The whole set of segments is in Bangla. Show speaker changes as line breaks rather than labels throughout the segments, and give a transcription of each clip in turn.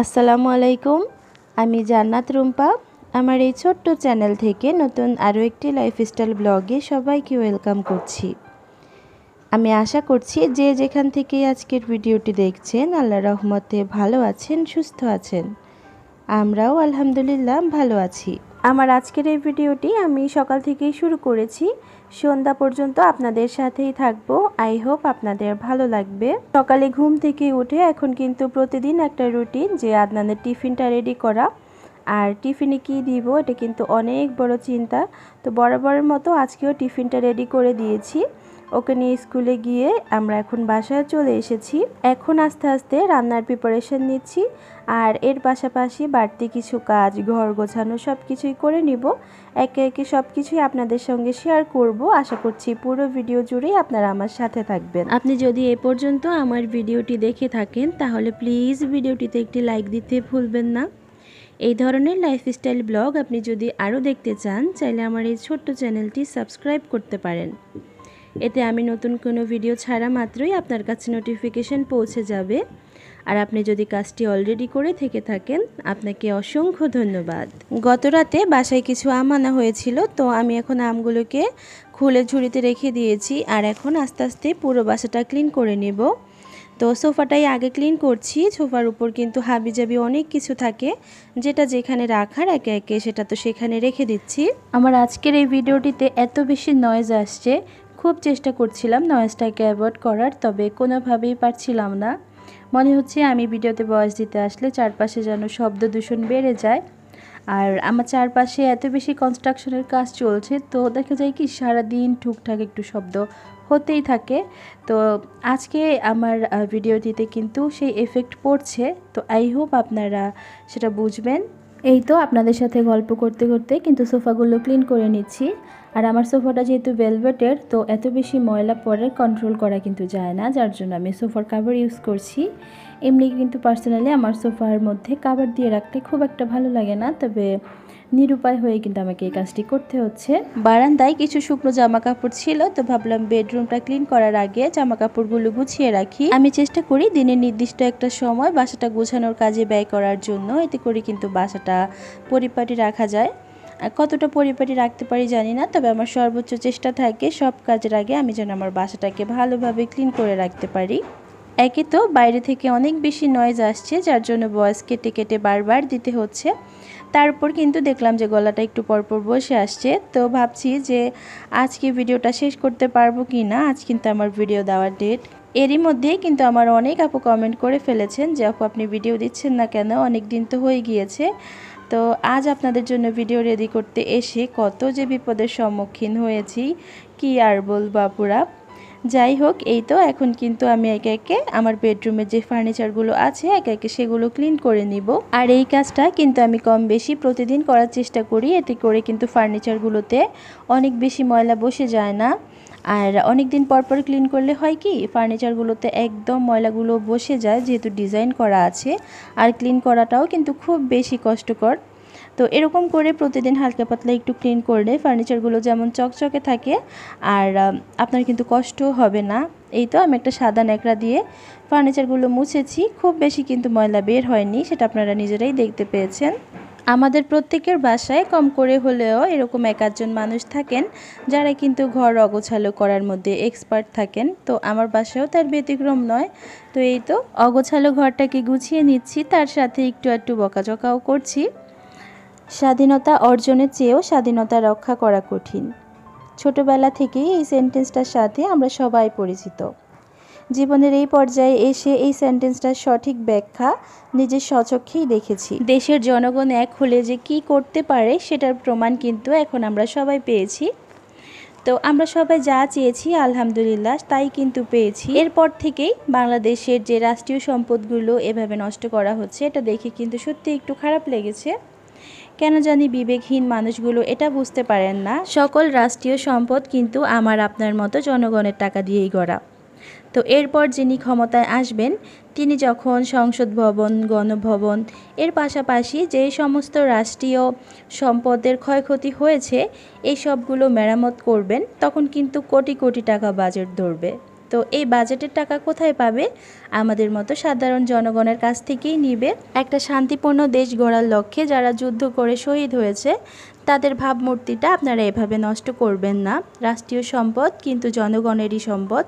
আসসালামু আলাইকুম। আমি জান্নাত রুম্পা। আমার এই ছোট্ট চ্যানেল থেকে নতুন আরও একটি লাইফস্টাইল ব্লগে সবাইকে ওয়েলকাম করছি। আমি আশা করছি যে যেখান থেকে আজকের ভিডিওটি দেখছেন আল্লাহ রহমতে ভালো আছেন, সুস্থ আছেন। আমরাও আলহামদুলিল্লাহ ভালো আছি। আমার আজকের এই ভিডিওটি আমি সকাল থেকেই শুরু করেছি। সন্ধ্যা পর্যন্ত আপনাদের সাথেই থাকব। আই হোপ আপনাদের ভালো লাগবে। সকালে ঘুম থেকে উঠে এখন কিন্তু প্রতিদিন একটা রুটিন যে আপনাদের টিফিনটা রেডি করা। আর টিফিনে কি দিব এটা কিন্তু অনেক বড় চিন্তা। তো বরাবরের মতো আজকেও টিফিনটা রেডি করে দিয়েছি। ওকে নিয়ে স্কুলে গিয়ে আমরা এখন বাসায় চলে এসেছি। এখন আস্তে আস্তে রান্নার প্রিপারেশন নিচ্ছি আর এর পাশাপাশি বাড়তি কিছু কাজ, ঘর গোছানো সব কিছুই করে নিব। একে একে সব কিছুই আপনাদের সঙ্গে শেয়ার করব। আশা করছি পুরো ভিডিও জুড়েই আপনারা আমার সাথে থাকবেন। আপনি যদি এ পর্যন্ত আমার ভিডিওটি দেখে থাকেন, তাহলে প্লিজ ভিডিওটিতে একটি লাইক দিতে ভুলবেন না। এই ধরনের লাইফস্টাইল ব্লগ আপনি যদি আরও দেখতে চান, চাইলে আমার এই ছোট্ট চ্যানেলটি সাবস্ক্রাইব করতে পারেন। এতে আমি নতুন কোনো ভিডিও ছাড়া মাত্রই আপনার কাছে নোটিফিকেশন পৌঁছে যাবে। আর আপনি যদি কাজটি অলরেডি করে থেকে থাকেন, আপনাকে অসংখ্য ধন্যবাদ। গত রাতে বাসায় কিছু আম আনা হয়েছিল, তো আমি এখন আমগুলোকে খুলে ঝুড়িতে রেখে দিয়েছি আর এখন আস্তে আস্তে পুরো বাসাটা ক্লিন করে নেব। তো সোফাটাই আগে ক্লিন করছি, সোফার উপর কিন্তু হাবি জাবি অনেক কিছু থাকে, যেটা যেখানে রাখার একে একে সেটা তো সেখানে রেখে দিচ্ছি। আমার আজকের এই ভিডিওটিতে এত বেশি নয়েজ আসছে খুব চেষ্টা করছিলাম নয়েজটাকে অ্যাভয়েড করার, তবে কোনোভাবেই পারছিলাম না। মনে হচ্ছে আমি ভিডিওতে বয়স দিতে আসলে চারপাশে যেন শব্দ দূষণ বেড়ে যায়। আর আমার চারপাশে এত বেশি কনস্ট্রাকশনের কাজ চলছে, তো দেখা যায় কি সারাদিন টুকটাক একটু শব্দ হতেই থাকে। তো আজকে আমার ভিডিওটিতে কিন্তু সেই এফেক্ট পড়ছে। তো আই হোপ আপনারা সেটা বুঝবেন। এই তো আপনাদের সাথে গল্প করতে করতে কিন্তু সোফাগুলো ক্লিন করে নিচ্ছি। আর আমার সোফাটা যেহেতু ভেলভেটের তো এত বেশি ময়লা পরে কন্ট্রোল করা কিন্তু যায় না, যার জন্য আমি সোফার কাভার ইউজ করছি। এমনি কিন্তু পার্সোনালি আমার সোফার মধ্যে কাভার দিয়ে রাখতে খুব একটা ভালো লাগে না, তবে নিরুপায় হয়ে কিন্তু আমাকে এই কাজটি করতে হচ্ছে। বারান্দায় কিছু শুকনো জামা কাপড় ছিল, তো ভাবলাম বেডরুমটা ক্লিন করার আগে জামা কাপড়গুলো গুছিয়ে রাখি। আমি চেষ্টা করি দিনের নির্দিষ্ট একটা সময় বাসাটা গোছানোর কাজে ব্যয় করার জন্য, এতে করে কিন্তু বাসাটা পরিপাটি রাখা যায়। কতটা পরিপাটি রাখতে পারি জানি না, তবে আমার সর্বোচ্চ চেষ্টা থাকে সব কাজের আগে আমি যেন আমার বাসাটাকে ভালোভাবে ক্লিন করে রাখতে পারি। একে তো বাইরে থেকে অনেক বেশি নয়েজ আসছে, যার জন্য বয়স কেটে কেটে বারবার দিতে হচ্ছে। তারপর কিন্তু দেখলাম যে গলাটা একটু পরপর বসে আসছে, তো ভাবছি যে আজকে ভিডিওটা শেষ করতে পারব কি না? আজ কিন্তু আমার ভিডিও দেওয়ার ডেট এরই মধ্যেই কিন্তু আমার অনেক আপু কমেন্ট করে ফেলেছেন যে, আপু আপনি ভিডিও দিচ্ছেন না কেন? অনেক দিন তো হয়ে গিয়েছে। তো আজ আপনাদের জন্য ভিডিও রেডি করতে এসে কত যে বিপদের সম্মুখীন হয়েছি, কি আর বলব আপুরা? যাই হোক, এই তো এখন কিন্তু আমি একে একে আমার বেডরুমের যে ফার্নিচারগুলো আছে, একে একে সেগুলো ক্লিন করে নিব। আর এই কাজটা কিন্তু আমি কম বেশি প্রতিদিন করার চেষ্টা করি, এতে করে কিন্তু ফার্নিচারগুলোতে অনেক বেশি ময়লা বসে যায় না। আর অনেক দিন পর পর ক্লিন করলে হয় কি ফার্নিচারগুলোতে একদম ময়লাগুলো বসে যায়, যেহেতু ডিজাইন করা আছে। আর ক্লিন করাটাও কিন্তু খুব বেশি কষ্টকর। তো এরকম করে প্রতিদিন হালকা পাতলা একটু ক্লিন করলে ফার্নিচারগুলো যেমন চকচকে থাকে, আর আপনার কিন্তু কষ্ট হবে না। এই তো আমি একটা সাদা ন্যাকড়া দিয়ে ফার্নিচারগুলো মুছেছি। খুব বেশি কিন্তু ময়লা বের হয়নি, সেটা আপনারা নিজেরাই দেখতে পেয়েছেন। আমাদের প্রত্যেকের বাসায় কম করে হলেও এরকম এক আধজন মানুষ থাকেন যারা কিন্তু ঘর অগোছালো করার মধ্যে এক্সপার্ট থাকেন। তো আমার বাসায়ও তার ব্যতিক্রম নয়। তো এই তো অগোছালো ঘরটাকে গুছিয়ে নিচ্ছি, তার সাথে একটু একটু বকাঝকাও করছি। স্বাধীনতা অর্জনের চেয়েও স্বাধীনতা রক্ষা করা কঠিন। ছোটবেলা থেকেই এই সেন্টেন্সটার সাথে আমরা সবাই পরিচিত। জীবনের এই পর্যায়ে এসে এই সেন্টেন্সটার সঠিক ব্যাখ্যা নিজের স্বচক্ষেই দেখেছি। দেশের জনগণ এক হলে যে কি করতে পারে সেটার প্রমাণ কিন্তু এখন আমরা সবাই পেয়েছি। তো আমরা সবাই যা চেয়েছি, আলহামদুলিল্লাহ, তাই কিন্তু পেয়েছি। এরপর থেকেই বাংলাদেশের যে রাষ্ট্রীয় সম্পদগুলো এভাবে নষ্ট করা হচ্ছে, এটা দেখে কিন্তু সত্যি একটু খারাপ লেগেছে। কেন জানি বিবেকহীন মানুষগুলো এটা বুঝতে পারেন না। সকল রাষ্ট্রীয় সম্পদ কিন্তু আমার, আপনার মতো জনগণের টাকা দিয়েই গড়া। তো এরপর যিনি ক্ষমতায় আসবেন, তিনি যখন সংসদ ভবন, গণভবন, এর পাশাপাশি যে সমস্ত রাষ্ট্রীয় সম্পদের ক্ষয়ক্ষতি হয়েছে, এই সবগুলো মেরামত করবেন, তখন কিন্তু কোটি কোটি টাকা বাজেট ধরবে। তো এই বাজেটের টাকা কোথায় পাবে? আমাদের মতো সাধারণ জনগণের কাছ থেকেই নিবে। একটা শান্তিপূর্ণ দেশ গড়ার লক্ষ্যে যারা যুদ্ধ করে শহীদ হয়েছে তাদের ভাবমূর্তিটা আপনারা এভাবে নষ্ট করবেন না। রাষ্ট্রীয় সম্পদ কিন্তু জনগণেরই সম্পদ।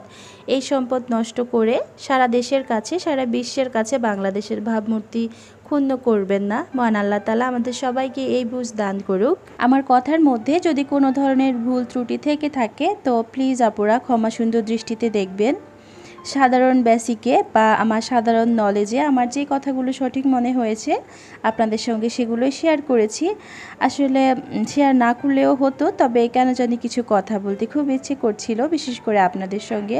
এই সম্পদ নষ্ট করে সারা দেশের কাছে, সারা বিশ্বের কাছে বাংলাদেশের ভাবমূর্তি ক্ষুণ্ণ করবেন না। মহান আল্লাহ তালা আমাদের সবাইকে এই বুঝ দান করুক। আমার কথার মধ্যে যদি কোনো ধরনের ভুল ত্রুটি থেকে থাকে, তো প্লিজ আপুরা ক্ষমা সুন্দর দৃষ্টিতে দেখবেন। সাধারণ বেসিকে বা আমার সাধারণ নলেজে আমার যে কথাগুলো সঠিক মনে হয়েছে, আপনাদের সঙ্গে সেগুলোই শেয়ার করেছি। আসলে শেয়ার না করলেও হতো, তবে কেন জানি কিছু কথা বলতে খুব ইচ্ছে করছিল, বিশেষ করে আপনাদের সঙ্গে,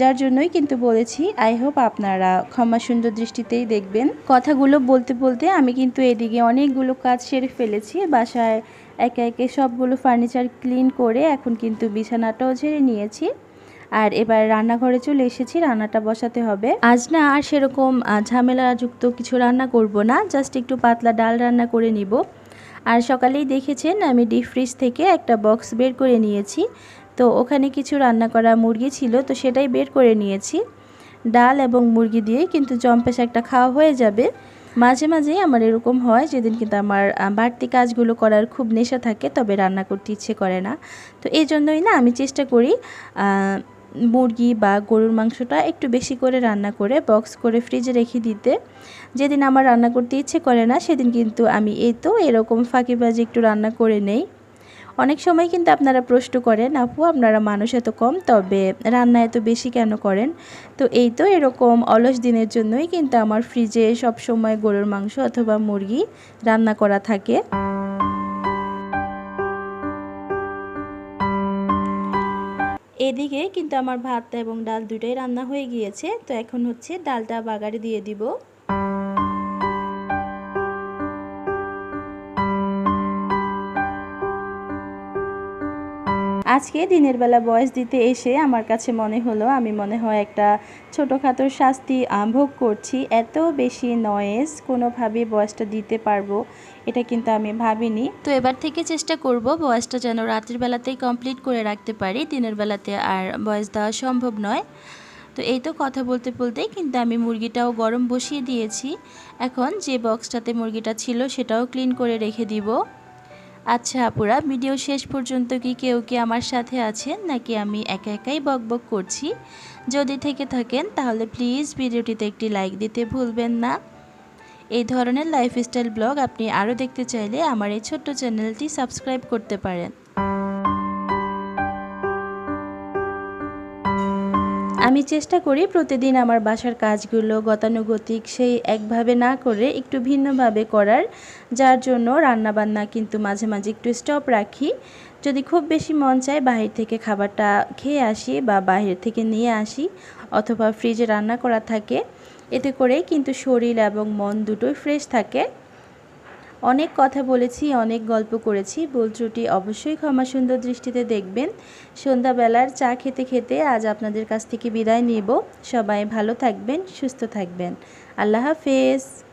যার জন্যই কিন্তু বলেছি। আই হোপ আপনারা ক্ষমা সুন্দর দৃষ্টিতেই দেখবেন। কথাগুলো বলতে বলতে আমি কিন্তু এদিকে অনেকগুলো কাজ সেরে ফেলেছি। বাসায় একে একে সবগুলো ফার্নিচার ক্লিন করে এখন কিন্তু বিছানাটাও ঝেড়ে নিয়েছি। আর এবার রান্নাঘরে চলে এসেছি, রান্নাটা বসাতে হবে। আজ না আর সেরকম ঝামেলাযুক্ত কিছু রান্না করব না জাস্ট একটু পাতলা ডাল রান্না করে নিব। আর সকালেই দেখেছেন, আমি ডিপ ফ্রিজ থেকে একটা বক্স বের করে নিয়েছি। তো ওখানে কিছু রান্না করা মুরগি ছিল, তো সেটাই বের করে নিয়েছি। ডাল এবং মুরগি দিয়ে কিন্তু জম্পেশ একটা খাওয়া হয়ে যাবে। মাঝে মাঝেই আমার এরকম হয়, যেদিন কিন্তু আমার বাড়তি কাজগুলো করার খুব নেশা থাকে, তবে রান্না করতে ইচ্ছে করে না। তো এই জন্যই না আমি চেষ্টা করি মুরগি বা গরুর মাংসটা একটু বেশি করে রান্না করে বক্স করে ফ্রিজে রেখে দিতে। যেদিন আমার রান্না করতে ইচ্ছে করে না, সেদিন কিন্তু আমি এই তো এরকম ফাঁকিবাজি একটু রান্না করে নেই। অনেক সময় কিন্তু আপনারা প্রশ্ন করেন, আপু, আপনারা মানুষ এত কম, তবে রান্না এত বেশি কেন করেন? তো এই তো এরকম অলস দিনের জন্যই কিন্তু আমার ফ্রিজে সব সময় গরুর মাংস অথবা মুরগি রান্না করা থাকে। এদিকে কিন্তু আমার ভাত এবং ডাল দুটোই রান্না হয়ে গিয়েছে, তো এখন হচ্ছে ডালটা বাগারে দিয়ে দিব। আজকে দিনের বেলা বয়স দিতে এসে আমার কাছে মনে হলো, আমি মনে হয় একটা ছোটোখাটো শাস্তি ভোগ করছি। এত বেশি নয়েজ কোনোভাবে বয়সটা দিতে পারব, এটা কিন্তু আমি ভাবিনি। তো এবার থেকে চেষ্টা করব বয়সটা যেন রাতের বেলাতেই কমপ্লিট করে রাখতে পারি, দিনের বেলাতে আর বয়স দেওয়া সম্ভব নয়। তো এই তো কথা বলতে বলতেই কিন্তু আমি মুরগিটাও গরম বসিয়ে দিয়েছি। এখন যে বক্সটাতে মুরগিটা ছিল সেটাও ক্লিন করে রেখে দিব। আচ্ছা আপুরা ভিডিও শেষ পর্যন্ত কি কেউ কি আমার সাথে আছেন? নাকি আমি একা একাই বকবক করছি? যদি থেকে থাকেন, তাহলে প্লিজ ভিডিওটিতে একটি লাইক দিতে ভুলবেন না। এই ধরনের লাইফস্টাইল ব্লগ আপনি আরও দেখতে চাইলে আমার এই ছোট্ট চ্যানেলটি সাবস্ক্রাইব করতে পারেন। আমি চেষ্টা করি প্রতিদিন আমার বাসার কাজগুলো গতানুগতিক সেই একভাবে না করে একটু ভিন্নভাবে করার, যার জন্য রান্নাবান্না কিন্তু মাঝে মাঝে একটু স্টপ রাখি। যদি খুব বেশি মন চায় বাহির থেকে খাবারটা খেয়ে আসি বা বাহির থেকে নিয়ে আসি অথবা ফ্রিজে রান্না করা থাকে, এতে করে কিন্তু শরীর এবং মন দুটোই ফ্রেশ থাকে। অনেক কথা বলেছি, অনেক গল্প করেছি। ত্রুটি অবশ্যই ক্ষমা সুন্দর দৃষ্টিতে দেখবেন। সন্ধ্যাবেলার চা খেতে খেতে আজ আপনাদের কাছ থেকে বিদায় নেব। সবাই ভালো থাকবেন, সুস্থ থাকবেন। আল্লাহ হাফেজ।